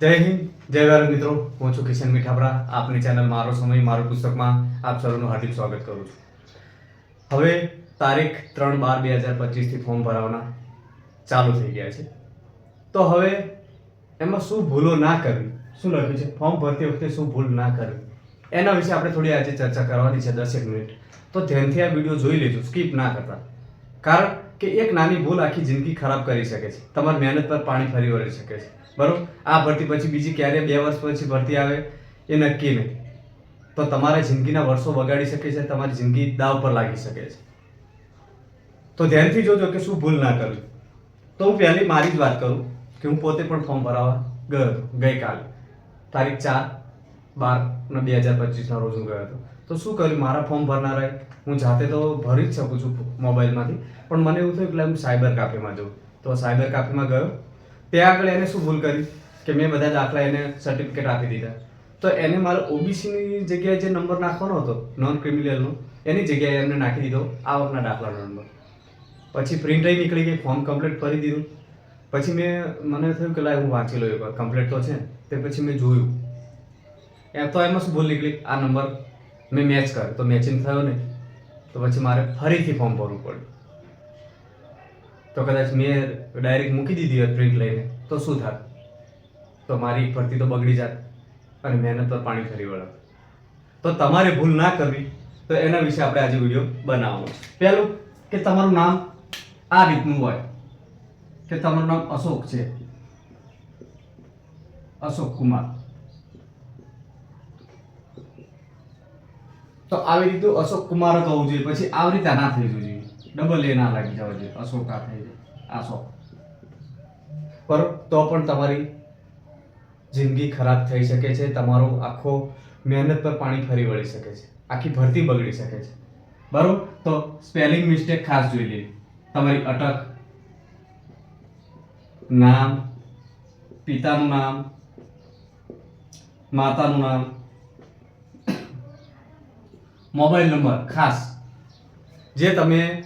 જય હિન્દ, જય ભારત મિત્રો. હું છું કિશન મીઠાપરા. આપની ચેનલ મારો સમય, મારું પુસ્તકમાં આપ સૌનું હાર્દિક સ્વાગત કરું છું. હવે તારીખ ત્રણ બાર બે હજાર પચીસથી ફોર્મ ભરાવાના ચાલુ થઈ ગયા છે. તો હવે એમાં શું ભૂલો ના કરવી? શું લખ્યું છે? ફોર્મ ભરતી વખતે શું ભૂલ ના કરવી? એના વિશે આપણે થોડી આજે ચર્ચા કરવાની છે દસેક મિનિટ. તો ધ્યાનથી આ વીડિયો જોઈ લેજો, સ્કીપ ના કરતા. કારણ કે એક નાની ભૂલ આખી જિંદગી ખરાબ કરી શકે છે. તમારી મહેનત પર પાણી ફરી વળી શકે છે. બરોબર? આ ભરતી પછી બીજી ક્યારે બે વર્ષ પછી ભરતી આવે? એ નક્કી નહીં. તો તમારા જિંદગીના વર્ષો બગાડી શકે છે, તમારી જિંદગી દાવ પર લાગી શકે છે. તો ધ્યાનથી જોજો કે શું ભૂલ ના કરવી. તો હું પહેલી મારી જ વાત કરું કે હું પોતે પણ ફોર્મ ભરાવા ગયો ગઈકાલે. તારીખ ચાર બાર ને બે હજાર પચીસના રોજ હું ગયો હતો. તો શું કર્યું? મારા ફોર્મ ભરનારાએ હું જાતે તો ભરી જ શકું છું મોબાઈલમાંથી પણ મને એવું થયું કે હું સાયબર કાફેમાં જઉં. તો સાયબર કાફેમાં ગયો. ત્યાં આગળ એને શું ભૂલ કરી? કે મેં બધા દાખલા એને સર્ટિફિકેટ આપી દીધા. તો એને મારે ઓબીસીની જગ્યાએ જે નંબર નાખવાનો હતો નોન ક્રિમિનલનો એની જગ્યાએ એમને નાખી દીધો, આવકના દાખલાનો નંબર પછી પ્રિન્ટ નીકળી ગઈ ફોર્મ કમ્પ્લીટ કરી દીધું. પછી મેં, મને થયું કે લાય હું વાંચી લઉં એકવાર કમ્પ્લીટ તો છે. તે પછી મેં જોયું. એમ તો એમાં શું ભૂલ નીકળી. આ નંબર મેં મેચ કર્યો. તો મેચિંગ થયો ને, તો પછી મારે ફરીથી ફોર્મ ભરવું પડ્યું. તો કદાચ મેં ડાયરેક્ટ મૂકી દીધી હોત પ્રિન્ટ લઈને, તો શું થાત તો મારી ભરતી તો બગડી જાત અને મહેનત પર પાણી ફરી વળત તો તમારે ભૂલ ના કરવી, તો એના વિશે આપણે આજે વીડિયો બનાવવો પહેલું કે તમારું નામ આ રીતનું હોય. કે તમારું નામ અશોક છે. અશોક કુમાર. તો આવી રીતનું અશોક કુમાર હોવું જોઈએ. પછી આવી રીતે ના થઈ જવું જોઈએ. ડબલ એ ના લાગી જવા જોઈએ. અશોક આ થઈ જાય. અશોક બરોબર તો પણ તમારી જિંદગી ખરાબ થઈ શકે છે. તમારો આખો મહેનત પર પાણી ફરી વળી શકે છે. આખી ભરતી બગડી શકે છે. બરોબર? તો સ્પેલિંગ મિસ્ટેક ખાસ જોઈ લેવી તમારી અટક નામ, પિતાનું નામ, માતાનું નામ મોબાઈલ નંબર, ખાસ. જે તમે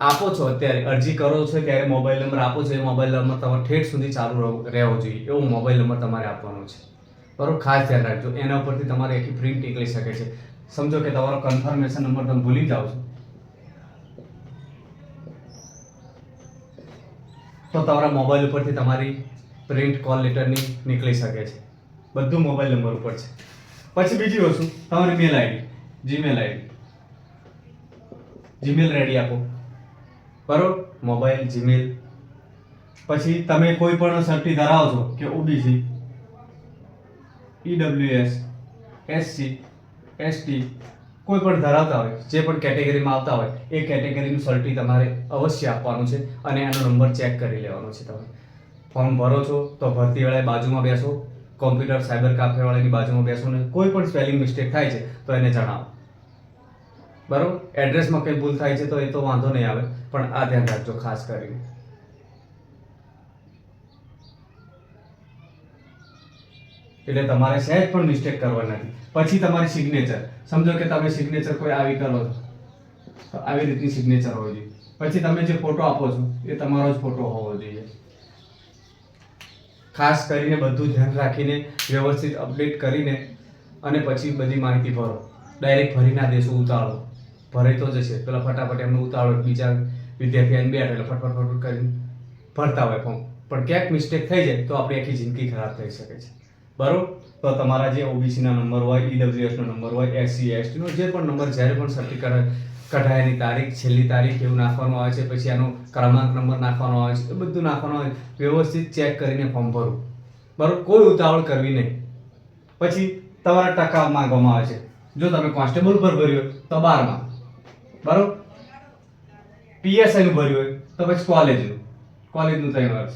આપો છો અત્યારે, અરજી કરો છો ત્યારે મોબાઈલ નંબર આપો છો, એ મોબાઈલ નંબર તમારે ઠેઠ સુધી ચાલુ રહો- રહેવો જોઈએ. એવો મોબાઈલ નંબર તમારે આપવાનો છે. બરોબર? ખાસ ધ્યાન રાખજો. એના ઉપરથી તમારે આખી પ્રિન્ટ નીકળી શકે છે. સમજો કે તમારો કન્ફર્મેશન નંબર તમે ભૂલી જાઓ છો. તો તમારા મોબાઈલ ઉપરથી તમારી પ્રિન્ટ કોલ લેટરની નીકળી શકે છે. બધું મોબાઈલ નંબર ઉપર છે. પછી બીજી વસ્તુ, તમારી mail ID. Gmail ID Gmail ready આપો. બરોબર? મોબાઈલ જીમેલ પછી તમે કોઈ પણ સર્ટી ધરાવો છો કે ઓબીસી ઈડબ્લ્યુએસ એસસી એસટી કોઈ પણ ધરાવતા હોય, જે પણ કેટેગરીમાં આવતા હોય, એ કેટેગરીનું સર્ટી તમારે અવશ્ય આપવાનું છે અને એનો નંબર ચેક કરી લેવાનો છે તમે. ફોર્મ ભરો છો તો ભરતી વેળાએ બાજુમાં બેસો કોમ્પ્યુટર સાયબર કાફેવાળાની બાજુમાં બેસો ને કોઈ પણ સ્પેલિંગ મિસ્ટેક થાય છે તો એને જણાવો. બરોબર? એડ્રેસમાં કંઈ ભૂલ થાય છે તો એ તો વાંધો નહીં આવે, પણ આ ધ્યાન રાખજો ખાસ કરીને. એટલે તમારે સહેજ પણ મિસ્ટેક કરવા નથી. પછી તમારી સિગ્નેચર સમજો કે તમે સિગ્નેચર કોઈ આવી કરો તો આવી રીતની સિગ્નેચર હોવી જોઈએ. પછી તમે જે ફોટો આપો છો, એ તમારો જ ફોટો હોવો જોઈએ. ખાસ કરીને બધું ધ્યાન રાખીને, વ્યવસ્થિત અપડેટ કરીને અને પછી બધી માહિતી ભરો. ડાયરેક્ટ ભરી ના દેશો ઉતાળો ભરાઈ તો જશે. પેલા ફટાફટ એમને ઉતાવળ, બીજા વિદ્યાર્થી એમ બેઠે એટલે ફટફટ ફટફટ કરીને ભરતા હોય ફોર્મ પણ ક્યાંક મિસ્ટેક થઈ જાય તો આપણી આખી જિંદગી ખરાબ થઈ શકે છે. બરાબર? તો તમારા જે ઓબીસીના નંબર હોય ઈડબ્લ્યુએસનો નંબર હોય એસસી એસટીનો જે પણ નંબર, જ્યારે પણ સર્ટિફિકેટ કઢાયાની તારીખ, છેલ્લી તારીખ એવું નાખવાનું આવે છે, પછી આનો ક્રમાંક નંબર નાખવાનો આવે છે, એ બધું નાખવાનું આવે વ્યવસ્થિત ચેક કરીને ફોર્મ ભરવું બરાબર? કોઈ ઉતાવળ કરવી નહીં. પછી તમારા ટકા માંગવામાં આવે છે. જો તમે કોન્સ્ટેબલ પર ભર્યો, તો બારમાં. બરોબર? પીએસઆઈનું ભર્યું હોય, તો પછી કોલેજનું કોલેજનું ત્રણ વર્ષ.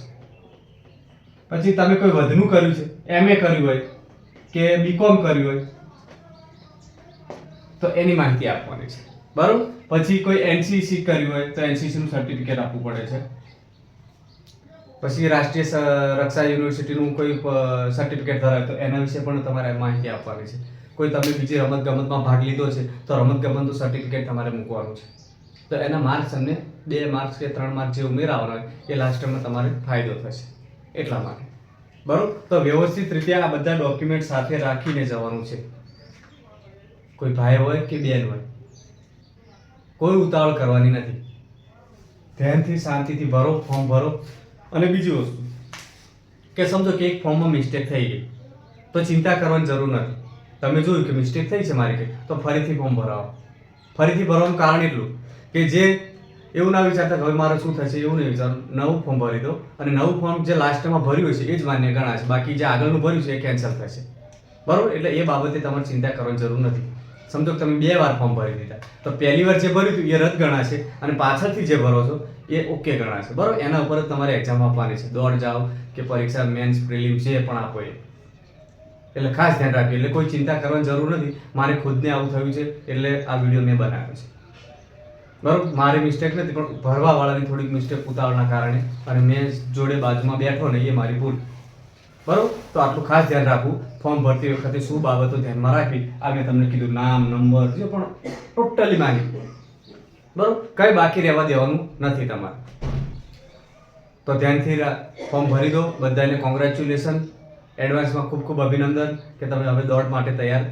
પછી તમે કોઈ વધનું કર્યું છે એમએ કર્યું હોય, કે બીકોમ કર્યું હોય, તો એની માહિતી આપવાની છે. બરોબર? પછી કોઈ એનસીસી કર્યું હોય, તો એનસીસી નું સર્ટિફિકેટ આપવું પડે છે. પછી રાષ્ટ્રીય રક્ષા યુનિવર્સિટીનું કોઈ સર્ટિફિકેટ ધરાવે, તો એના વિશે પણ તમારે માહિતી આપવાની છે. કોઈ તમે બીજી રમત ગમતમાં ભાગ લીધો છે, તો રમત ગમતનું સર્ટિફિકેટ તમારે મૂકવાનું છે. તો એના માર્ક્સ તમને બે માર્ક્સ કે ત્રણ માર્ક્સ જે ઉમેરાવાના હોય, એ લાસ્ટ ટાઈમમાં તમારે ફાયદો થશે. એટલા માટે. બરાબર? તો વ્યવસ્થિત રીતે આ બધા ડોક્યુમેન્ટ સાથે રાખીને જવાનું છે. કોઈ ભાઈ હોય કે બેન હોય, કોઈ ઉતાવળ કરવાની નથી. ધ્યાનથી, શાંતિથી ભરો ફોર્મ ભરો. અને બીજી વસ્તુ, કે સમજો કે એક ફોર્મમાં મિસ્ટેક થઈ ગઈ, તો ચિંતા કરવાની જરૂર નથી. તમે જોયું કે મિસ્ટેક થઈ છે મારી કે, તો ફરીથી ફોર્મ ભરાવો. ફરીથી ભરવાનું કારણ એટલું કે જે એવું ના વિચારતા હવે મારે શું થશે એવું નહીં વિચાર નવું ફોર્મ ભરી દો અને નવું ફોર્મ જે લાસ્ટમાં ભર્યું છે, એ જ માન્ય ગણાશે બાકી જે આગળનું ભર્યું છે, એ કેન્સલ થશે. બરાબર? એટલે એ બાબતે તમારે ચિંતા કરવાની જરૂર નથી. સમજો તમે બે વાર ફોર્મ ભરી દીધા. તો પહેલી વાર જે ભર્યું હતું, એ રદ ગણાશે અને પાછળથી જે ભરો છો, એ ઓકે ગણાશે. બરાબર? એના ઉપર જ તમારે એક્ઝામ આપવાની છે. દોડ જાઓ કે પરીક્ષા મેન્સ પ્રિલિમ જે પણ આપો એ. એટલે ખાસ ધ્યાન રાખજો. એટલે કોઈ ચિંતા કરવાની જરૂર નથી. મારે ખુદને આવું થયું છે, એટલે આ વીડિયો મેં બનાવ્યો છે. બરોબર? મારી મિસ્ટેક નથી, પણ ભરવાવાળાની થોડીક મિસ્ટેક ઉતાવળના કારણે અને મેં જોડે બાજુમાં બેઠો ને એ મારી ભૂલ. બરોબર? તો આટલું ખાસ ધ્યાન રાખવું. ફોર્મ ભરતી વખતે શું બાબતો ધ્યાનમાં રાખવી? આ મેં તમને કીધું, નામ, નંબર, જે પણ ટોટલી માગી બરોબર? કંઈ બાકી રહેવા દેવાનું નથી તમારે. તો ધ્યાનથી ફોર્મ ભરી દો. બધાને કોંગ્રેચ્યુલેશન એડવાન્સમાં ખૂબ ખૂબ અભિનંદન કે તમે હવે દોડ માટે તૈયાર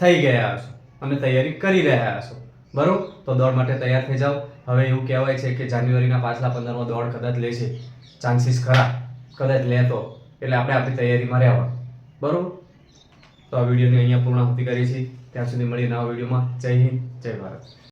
થઈ ગયા છો અને તૈયારી કરી રહ્યા હશો. બરોબર? તો દોડ માટે તૈયાર થઈ જાઓ. હવે એવું કહેવાય છે કે જાન્યુઆરીના પાછલા પંદરમાં દોડ કદાચ લે છે. ચાન્સીસ ખરા. કદાચ લે તો. એટલે આપણે આપણી તૈયારીમાં રહેવા બરોબર? તો આ વિડીયોની અહીંયા પૂર્ણાહુતિ કરી છે ત્યાં સુધી મળીએ નવા વિડીયોમાં. જય હિન્દ, જય ભારત.